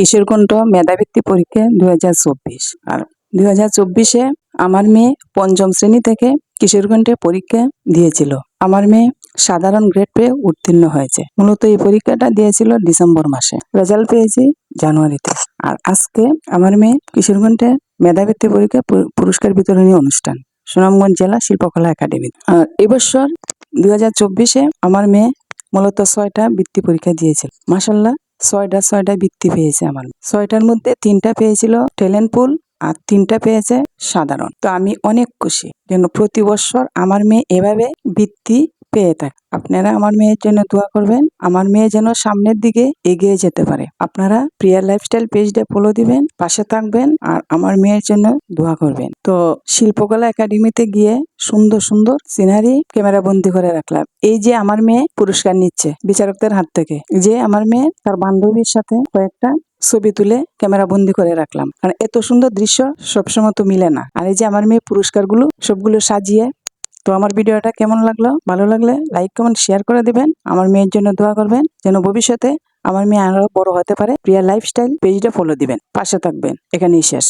কিশোরকুণ্ড মেধাবৃত্তি পরীক্ষা দু হাজার চব্বিশ। আর দু হাজার চব্বিশে আমার মেয়ে পঞ্চম শ্রেণি থেকে কিশোরগঞ্জে পরীক্ষা দিয়েছিল। আমার মেয়ে সাধারণ গ্রেড পেয়ে উত্তীর্ণ হয়েছে। মূলত এই পরীক্ষাটা দিয়েছিল ডিসেম্বর মাসে। রেজাল্ট পেয়েছি জানুয়ারিতে। আর আজকে আমার মেয়ে কিশোরগঞ্জে মেধাবৃত্তি পরীক্ষা পুরস্কার বিতরণী অনুষ্ঠান, সুনামগঞ্জ জেলা শিল্পকলা একাডেমি। আর এবছর দু হাজার চব্বিশে আমার মেয়ে মূলত ছয়টা বৃত্তি পরীক্ষা দিয়েছিল মাসাল্লাহ ছয়টা ছয়টা বৃত্তি পেয়েছে আমার। ছয়টার মধ্যে তিনটা পেয়েছিল ট্যালেন্ট পুল আর তিনটা পেয়েছে সাধারণ। তো আমি অনেক খুশি কেন প্রতি বছর আমার মেয়ে এভাবে বৃত্তি পেয়ে থাকে। আপনারা আমার মেয়ের জন্য দোয়া করবেন। আমার মেয়ে যেন সামনের দিকে এগিয়ে যেতে পারে। আপনারা প্রিয়া লাইফস্টাইল পেজটা ফলো দিবেন, পাশে থাকবেন আর আমার মেয়ের জন্য দোয়া করবেন। তো শিল্পকলা একাডেমিতে গিয়ে সুন্দর সুন্দর সিনারি ক্যামেরা বন্দি করে রাখলাম। এই যে আমার মেয়ে পুরস্কার নিচ্ছে বিচারকদের হাত থেকে যে আমার মেয়ে তার বান্ধবীর সাথে কয়েকটা ছবি তুলে ক্যামেরা বন্দি করে রাখলাম। কারণ এত সুন্দর দৃশ্য সবসময় তো মিলে না। আর এই যে আমার মেয়ে পুরস্কারগুলো সবগুলো সাজিয়ে তো আমার ভিডিওটা কেমন লাগল? ভালো লাগলে লাইক কমেন্ট শেয়ার করে দিবেন। আমার মেয়ের জন্য দোয়া করবেন যেন ভবিষ্যতে আমার মেয়ে আরও বড় হতে পারে। প্রিয়া লাইফস্টাইল পেজটা ফলো দিবেন। পাশে থাকবেন। এখানেই শেষ।